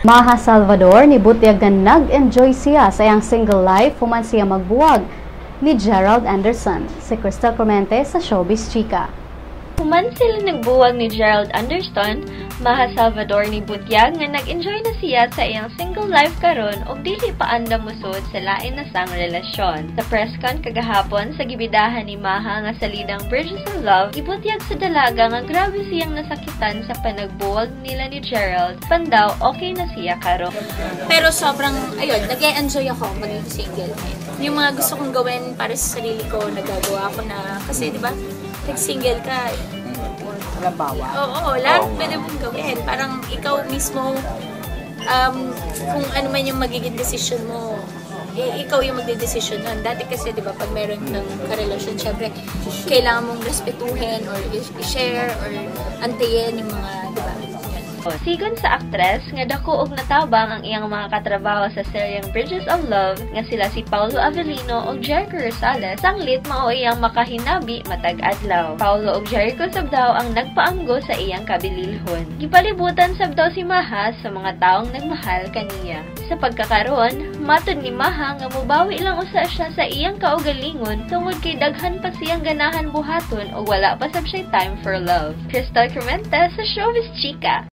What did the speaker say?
Maha Salvador ni butyag nga nag-enjoy siya sa iyang single life human siya magbuwag ni Gerald Anderson. Si Crystal Clemente sa Showbiz Chica. Human sila nagbuwag ni Gerald Anderson, Maha Salvador ni Butyag nga nag-enjoy na siya sa iyang single life karon ug dili pa anda musod sa lain na sang relasyon. Sa press con kagahapon sa gibidahan ni Maha nga salidang Bridges of Love, ibutyag sa dalaga nga grabe siyang nasakitan sa panagbuwag nila ni Gerald, pandaw okay na siya karon. Pero sobrang, ayun, nag enjoy ako maging single. Yung mga gusto kong gawin para sa sarili ko, nagagawa ko na, kasi di ba, pag single ka, Halimbawa. oo, oo, lahat pwede mong gawin. Parang ikaw mismo, um, kung ano man yung magiging decision mo, eh, ikaw yung magde-decision nun. Dati kasi, di ba, pag meron ng karelasyon, syempre, kailangan mong respetuhin or i-share or antayin yung mga, di ba, Sigon sa aktres nga dako og natabang ang iyang mga katrabaho sa seryeng Bridges of Love nga sila si Paulo Avellino ug Jericho Rosales sanglit mao iyang makahinabi matag adlaw. Paulo ug Jericho sabdaw ang nagpaanggo sa iyang kabililhon. Gipalibutan sabdaw si Maha sa mga taong nagmahal kaniya. Sa pagkakaroon, matod ni Maha nga mubawi lang usa siya sa iyang kaugalingon tungod kay daghan pa siyang ganahan buhaton ug wala pa sab siya time for love. Crystal Crementa sa Showbiz Chica.